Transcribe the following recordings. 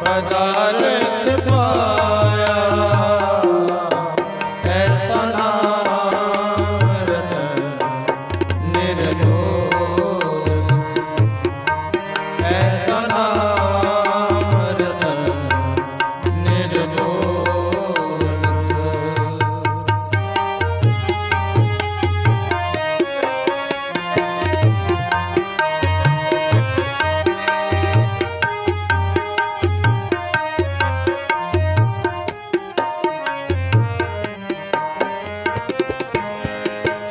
ਪਦਾਰਥ ਪਾ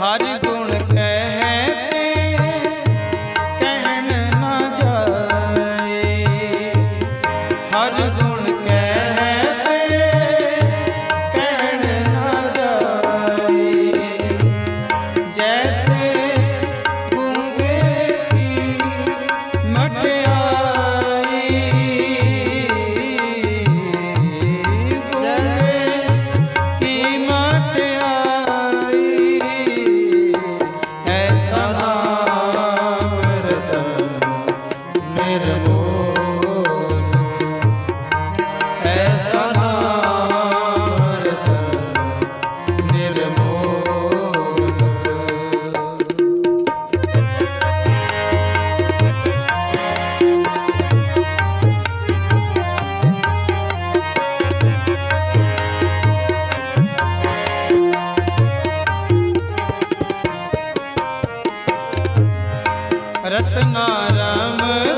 ਹਰ ਗੁਣ ਕਹਿ ਕਹਿਣ ਨਾ ਜਾਏ। ਹਰ ਰਸਨਾ ਰਾਮ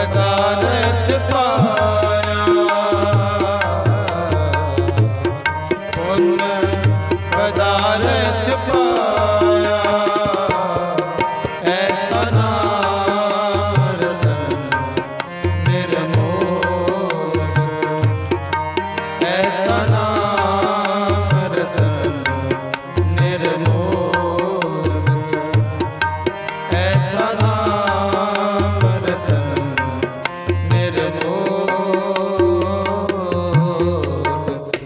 ਪਦਾਰਥ ਪਾਇਆ। ਪੁੰਨ ਪਦਾਰਥ ਪਾਇਆ।